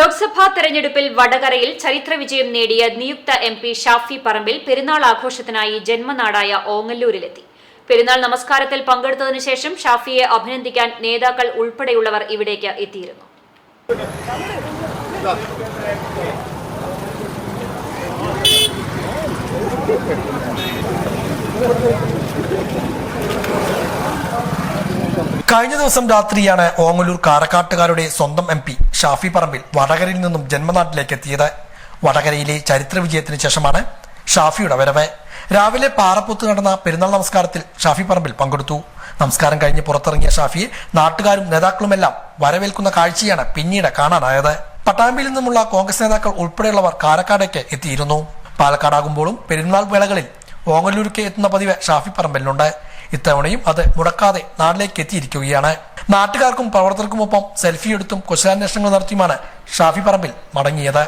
ലോക്സഭാ തെരഞ്ഞെടുപ്പിൽ വടകരയിൽ ചരിത്ര വിജയം നേടിയ നിയുക്ത എം പി ഷാഫി പറമ്പിൽ പെരുന്നാൾ ആഘോഷത്തിനായി ജന്മനാടായ ഓങ്ങല്ലൂരിലെത്തി. പെരുന്നാൾ നമസ്കാരത്തിൽ പങ്കെടുത്തതിനു ശേഷം ഷാഫിയെ അഭിനന്ദിക്കാൻ നേതാക്കൾ ഉൾപ്പെടെയുള്ളവർ ഇവിടേക്ക് എത്തിയിരുന്നു. കഴിഞ്ഞ ദിവസം രാത്രിയാണ് ഓങ്ങല്ലൂർ കാരക്കാട്ടുകാരുടെ സ്വന്തം എം പി ഷാഫി പറമ്പിൽ വടകരയിൽ നിന്നും ജന്മനാട്ടിലേക്ക് എത്തിയത്. വടകരയിലെ ചരിത്ര വിജയത്തിന് ശേഷമാണ് ഷാഫിയുടെ വരവ്. രാവിലെ പാറപ്പുത്ത് നടന്ന പെരുന്നാൾ നമസ്കാരത്തിൽ ഷാഫി പറമ്പിൽ പങ്കെടുത്തു. നമസ്കാരം കഴിഞ്ഞ് പുറത്തിറങ്ങിയ ഷാഫിയെ നാട്ടുകാരും നേതാക്കളുമെല്ലാം വരവേൽക്കുന്ന കാഴ്ചയാണ് പിന്നീട് കാണാനായത്. പട്ടാമ്പിയിൽ നിന്നുമുള്ള കോൺഗ്രസ് നേതാക്കൾ ഉൾപ്പെടെയുള്ളവർ കാരക്കാടേക്ക് എത്തിയിരുന്നു. പാലക്കാടാകുമ്പോഴും പെരുന്നാൾ വേളകളിൽ ഓങ്ങല്ലൂർക്ക് എത്തുന്ന പതിവ് ഷാഫി പറമ്പലിനുണ്ട് ഇത്തവണയും അത് മുടക്കാതെ നാട്ടിലേക്ക് എത്തിയിരിക്കുകയാണ്. നാട്ടുകാർക്കും പ്രവർത്തകർക്കുമൊപ്പം സെൽഫി എടുത്തും കുശലാന്വേഷണങ്ങൾ നടത്തിയുമാണ് ഷാഫി പറമ്പിൽ മടങ്ങിയത്.